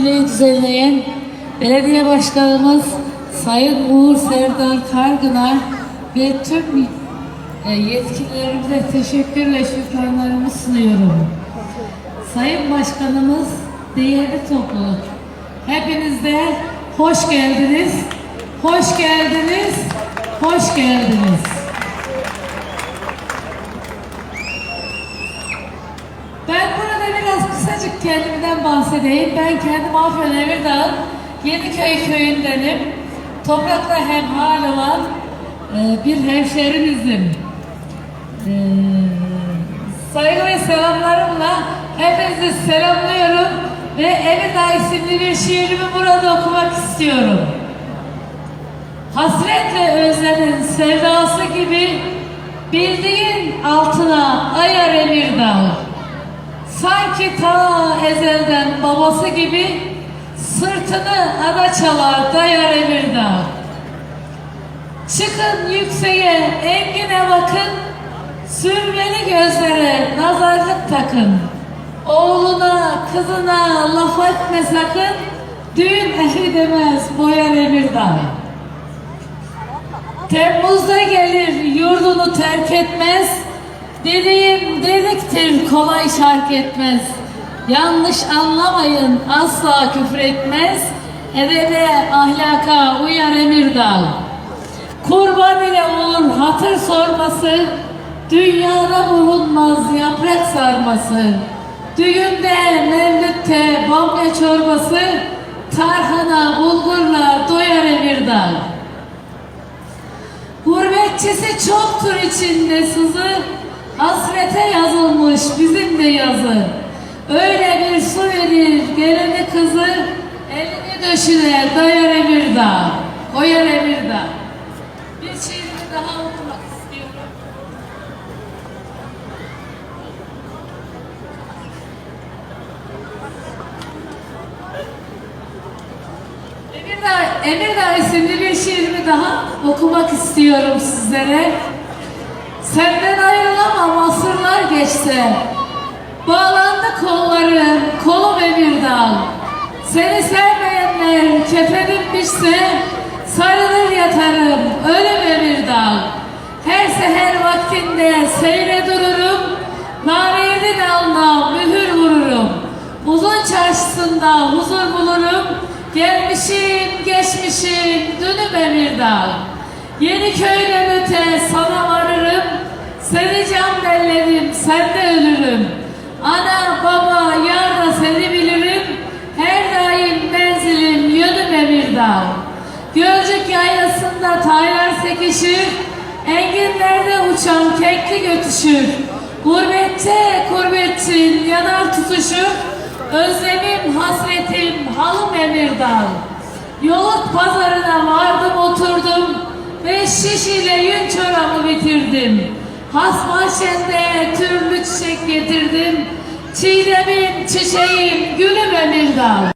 etkinliği düzenleyen belediye başkanımız Sayın Uğur Serdar Kargınar ve tüm e, yetkililerimize teşekkür ve şükranlarımı sunuyorum. Sayın Başkanımız, değerli topluluk, hepiniz de hoş geldiniz, hoş geldiniz, hoş geldiniz. Ben burada biraz kısacık kendimden bahsedeyim. Ben kendim Afyon Emirdağ, Yeniköy köyündenim. Toprakla hemhal olan e, bir hemşerinizim. E, saygı ve selamlarımla hepinizi selamlıyorum ve Emirdağ isimli bir şiirimi burada okumak istiyorum. Hasretle özlenin sevdası gibi bildiğin altına ayar Emirdağ. Sanki ta ezelden babası gibi sırtını ada çalar dayar Emirdağ. Çıkın yükseğe engine bakın, sürmeli gözlere nazarlık takın. Oğluna kızına laf etme sakın, düğün ehli demez boyar Emirdağ. Temmuz'da gelir yurdunu terk etmez. Dediğim dediktir kolay şark etmez. Yanlış anlamayın asla küfür etmez. Edebe ahlaka uyar Emirdağ. Kurban ile olur hatır sorması. Dünyada bulunmaz yaprak sarması. Düğünde, mevlütte bamya çorbası. Tarhana, bulgurla doyar Emirdağ. Gurbetçisi çoktur içinde sızı, hasrete yazılmış bizim de yazı. Öyle bir su verir gelini kızı, elini döşüne dayar Emirdağ, koyar Emirdağ. Bir şiirimi daha okumak istiyorum. Emirdağ, Emirdağ isimli bir şiirimi daha okumak istiyorum sizlere. Senden ayrılamam asırlar geçse. Bağlandı kollarım, kolum Emirdağ. Seni sevmeyenler kefenim biçse, sarılır yatarım, ölüm Emirdağ. Her seher vaktinde seyre dururum, nameydin alnına mühür vururum. Uzun çarşısında huzur bulurum, gelmişim, geçmişim, dünüm Emirdağ. Yeni köyden öte sana seni can bellerim, sende ölürüm. Ana, baba, yar da seni bilirim, her daim menzilim, yönüm Emirdağ. Gölcük yaylasında taylar sekişir, enginlerde uçan kekli götüşür. Gurbette gurbetçin yanar tutuşur, özlemim, hasretim, halım Emirdağ. Yoğurt pazarına vardım oturdum, beş şiş ile yün çoramı bitirdim. Has mahşende türlü çiçek getirdim, çiğdemim, çiçeğim, gülüm Emirdağ.